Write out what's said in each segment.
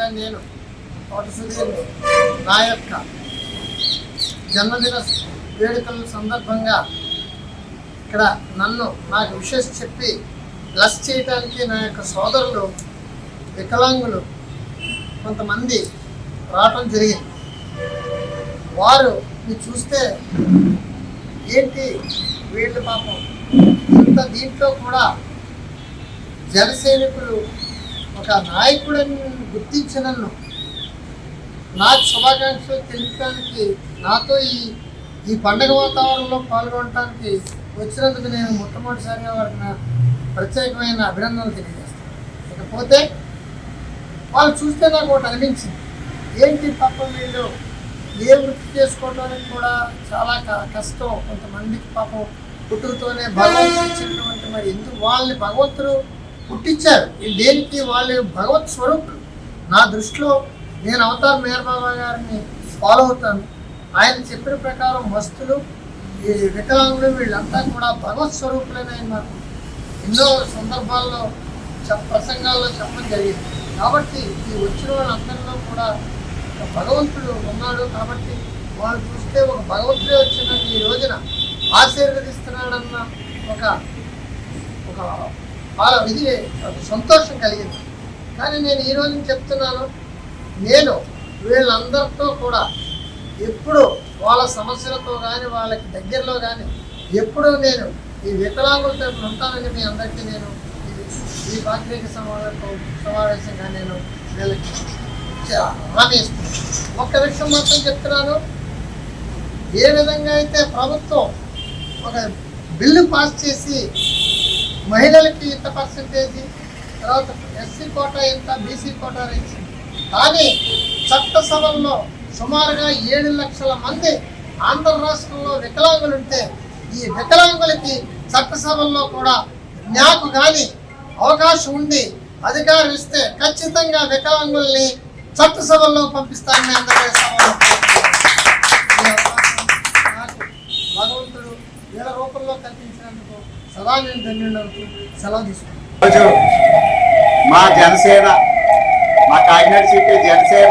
ద్వితీయ నేను. తోట నా యొక్క జన్మదిన వేడుకల సందర్భంగా ఇక్కడ నన్ను నాకు విషెస్ చెప్పి బ్లస్ చేయడానికి నా యొక్క సోదరులు వికలాంగులు కొంతమంది రావటం జరిగింది. వారు మీరు చూస్తే ఏంటి వీళ్ళు పాపం? ఇంత దీంట్లో కూడా జనసైనికులు ఒక నాయకుడని గుర్తించి నన్ను. నాకు శుభాకాంక్షలు తెలియటానికి నాతో ఈ ఈ పండగ వాతావరణంలో పాల్గొనడానికి వచ్చినందుకు నేను మొట్టమొదటిసారిగా వారికి నా ప్రత్యేకమైన అభినందనలు తెలియజేస్తాను. ఇకపోతే వాళ్ళు చూస్తే నాకు ఒకటి అనిపించింది. ఏంటి పాపం వీళ్ళు? ఏ వృత్తి చేసుకోవడానికి కూడా చాలా క- కష్టం. కొంతమందికి పాపం పుట్టుకతోనే భగవంతుడు ఇచ్చినటువంటి మరి ఎందుకు? వాళ్ళని భగవంతుడు పుట్టించారు. ఈ దేనికి వాళ్ళు భగవత్ స్వరూపులు? నా దృష్టిలో నేను అవతార్ మేర్ బాబా గారిని ఫాలో అవుతాను. ఆయన చెప్పిన ప్రకారం వస్తులు ఈ వికలాంగులు వీళ్ళంతా కూడా భగవత్ స్వరూపులనే నాకు. ఎన్నో సందర్భాల్లో చెప్ప ప్రసంగాల్లో చెప్పడం జరిగింది. కాబట్టి ఈ వచ్చిన వాళ్ళందరిలో కూడా భగవంతుడు ఉన్నాడు కాబట్టి వాళ్ళు చూస్తే ఒక భగవంతుడే వచ్చిన ఈ రోజున ఆశీర్వదిస్తున్నాడన్న ఒక ఒక వాళ్ళ విధి సంతోషం కలిగింది. కానీ నేను ఈ రోజు చెప్తున్నాను నేను వీళ్ళందరితో కూడా ఎప్పుడు వాళ్ళ సమస్యలతో కానీ వాళ్ళకి దగ్గరలో కానీ ఎప్పుడూ నేను ఈ వికలాంగులతో ఉంటానని మీ అందరికీ నేను ఈ- ఈ వాగ్రేక సమావేశం సమావేశంగా నేను వీళ్ళకి హామీ ఇస్తున్నాను. ఒక్క విషయం మాత్రం చెప్తున్నాను ఏ విధంగా అయితే ప్రభుత్వం ఒక బిల్లు పాస్ చేసి మహిళలకి ఇంత పర్సంటేజ్ తర్వాత ఎస్సీ కోట ఇంత బీసీ కోట ఇచ్చింది కానీ చట్టసభల్లో సుమారుగా ఏడు లక్షల మంది ఆంధ్ర రాష్ట్రంలో వికలాంగులు ఉంటే ఈ వికలాంగులకి చట్టసభల్లో కూడా నాకు కానీ అవకాశం ఉండి అధికారం ఇస్తే ఖచ్చితంగా వికలాంగుల్ని చట్టసభల్లో పంపిస్తానని అందరికీ సభలో ఈ అవకాశం నాకు వేల రూపంలో కల్పించినందుకు సదా నేను ధన్యుడు సెలవు తీసుకున్నాను. మా జనసేన మా Kakinada city Janasena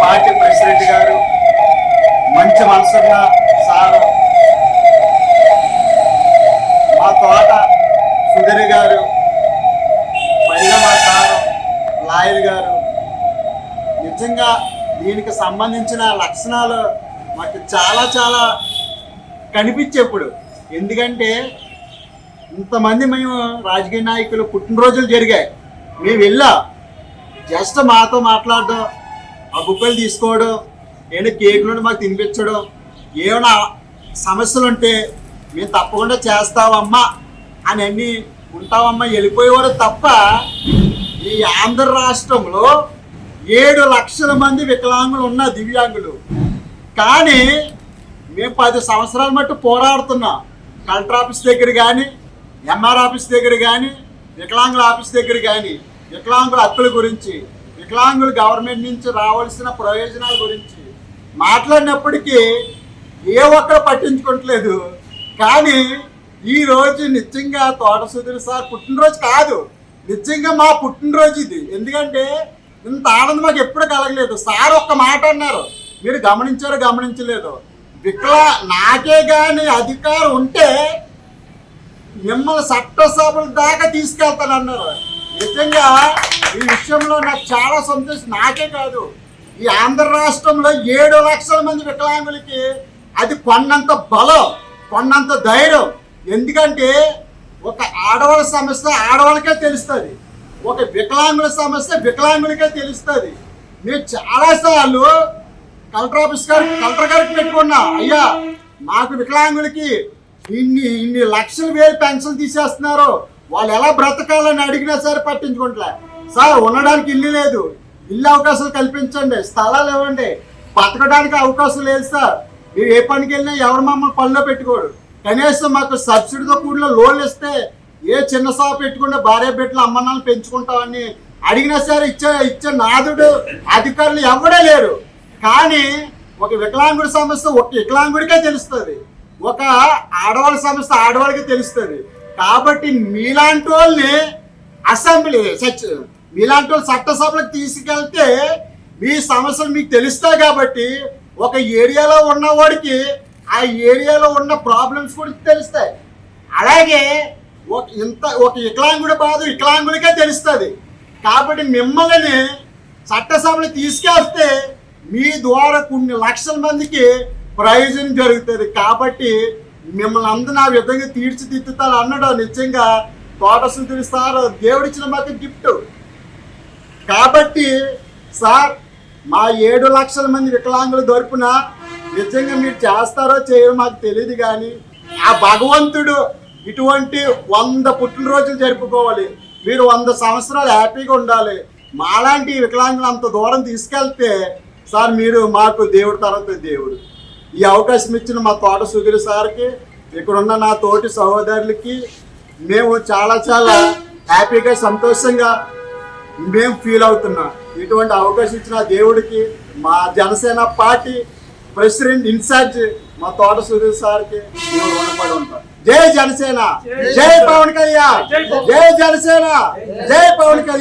party president garu మంచి మనసున్న సారు. మా తోట సుధీర్ గారు పైన మా సారు లాయర్ గారు. నిజంగా దీనికి సంబంధించిన లక్షణాలు మాకు చాలా చాలా కనిపించేప్పుడు. ఎందుకంటే ఇంతమంది మేము రాజకీయ నాయకులు పుట్టినరోజులు జరిగాయి. మేము వెళ్ళా. జస్ట్ మాతో మాట్లాడడం ఆ బుక్కలు తీసుకోవడం ఏమైనా కేకులు మాకు తినిపించడం ఏమైనా సమస్యలు ఉంటే మేము తప్పకుండా చేస్తామమ్మా అని అన్ని ఉంటామమ్మా వెళ్ళిపోయేవారు తప్ప ఈ ఆంధ్ర రాష్ట్రంలో ఏడు లక్షల మంది వికలాంగులు ఉన్న దివ్యాంగులు. కానీ మేము పది సంవత్సరాలు మట్టు పోరాడుతున్నాం. కలెక్టర్ ఆఫీస్ దగ్గర కానీ ఎంఆర్ ఆఫీస్ దగ్గర కానీ వికలాంగుల ఆఫీస్ దగ్గర కానీ వికలాంగుల హక్కుల గురించి వికలాంగులు గవర్నమెంట్ నుంచి రావాల్సిన ప్రయోజనాల గురించి మాట్లాడినప్పటికీ ఏ ఒక్కరు పట్టించుకోవట్లేదు కానీ ఈ రోజు నిజంగా తోట సుధీర్ సార్ పుట్టినరోజు కాదు. నిజంగా మా పుట్టినరోజు ఇది. ఎందుకంటే ఇంత ఆనందం మాకు ఎప్పుడు కలగలేదు. సార్ ఒక్క మాట అన్నారు. మీరు గమనించారో గమనించలేదు. వికలా నాకే కానీ అధికారం ఉంటే మిమ్మల్ని చట్టసభల దాకా తీసుకెళ్తానన్నారు నిజంగా ఈ విషయంలో నాకు చాలా సంతోషం. నాకే కాదు ఈ ఆంధ్ర రాష్ట్రంలో ఏడు లక్షల మంది వికలాంగులకి అది కొన్నంత బలం కొన్నంత ధైర్యం. ఎందుకంటే ఒక ఆడవాళ్ళ సమస్య ఆడవాళ్ళకే తెలుస్తుంది. ఒక వికలాంగుల సమస్య వికలాంగులకే తెలుస్తుంది. మీరు చాలాసార్లు కలెక్టర్ ఆఫీస్ గారు కలెక్టర్ గారికి పెట్టుకున్నా. అయ్యా మాకు వికలాంగులకి ఇన్ని ఇన్ని లక్షలు వేలు పెన్షన్ తీసేస్తున్నారు. వాళ్ళు ఎలా బ్రతకాలని అడిగినా సరే పట్టించుకుంటలే సార్ ఉండడానికి ఇల్లు లేదు. ఇల్లు అవకాశాలు కల్పించండి. స్థలాలు ఇవ్వండి. బతకడానికి అవకాశం లేదు సార్. మీరు ఏ పనికి వెళ్ళినా ఎవరు మమ్మల్ని పనిలో పెట్టుకోడు కనీసం మాకు సబ్సిడీతో కూడిన లోన్లు ఇస్తే ఏ చిన్న షాప్ పెట్టుకుంటే భార్య బిడ్డలు అమ్మనాలు పెంచుకుంటామని అడిగినా సరే ఇచ్చే ఇచ్చే నాదుడు అధికారులు ఎవడే లేరు. కానీ ఒక వికలాంగుడి సమస్య ఒక వికలాంగుడికే తెలుస్తుంది. ఒక ఆడవాళ్ళ సమస్య ఆడవాళ్ళకి తెలుస్తుంది. కాబట్టి మీలాంటి వాళ్ళని అసెంబ్లీ సచ్ మీలాంటి వాళ్ళు చట్టసభలకు తీసుకెళ్తే మీ సమస్యలు మీకు తెలుస్తాయి కాబట్టి ఒక ఏరియాలో ఉన్నవాడికి ఆ ఏరియాలో ఉన్న ప్రాబ్లమ్స్ కూడా తెలుస్తాయి. అలాగే ఒక ఇంత ఒక వికలాంగుడి బాధ వికలాంగుడికే తెలుస్తుంది. కాబట్టి మిమ్మల్ని చట్టసభలు తీసుకెళ్తే మీ ద్వారా కొన్ని లక్షల మందికి ప్రయోజనం జరుగుతుంది. కాబట్టి మిమ్మల్ని అందరూ ఆ విధంగా తీర్చిదిద్దుతారు అన్నాడు. నిజంగా తోట సుందరి సార్ దేవుడిచ్చిన మాకు గిఫ్ట్ కాబట్టి సార్ మా ఏడు లక్షల మంది వికలాంగుల తరపున నిజంగా మీరు చేస్తారో చేయరో మాకు తెలియదు కానీ ఆ భగవంతుడు ఇటువంటి వంద పుట్టినరోజులు జరుపుకోవాలి. మీరు వంద సంవత్సరాలు హ్యాపీగా ఉండాలి. మాలాంటి వికలాంగులు అంత దూరం తీసుకెళ్తే సార్ మీరు మాకు దేవుడు తర్వాత దేవుడు. ఈ అవకాశం ఇచ్చిన మా తోట సుధీర్ సార్కి ఇక్కడున్న నా తోటి సహోదరులకి మేము చాలా చాలా హ్యాపీగా సంతోషంగా మేము ఫీల్ అవుతున్నాం. ఇటువంటి అవకాశం ఇచ్చిన దేవుడికి మా జనసేన పార్టీ ప్రెసిడెంట్ ఇన్ఛార్జ్ మా తోట సుధీర్ సార్కి మేము రుణపడి ఉంటాం. జై జనసేన! జై పవన్ కళ్యాణ్! జై జనసేన! జై పవన్ కళ్యాణ్!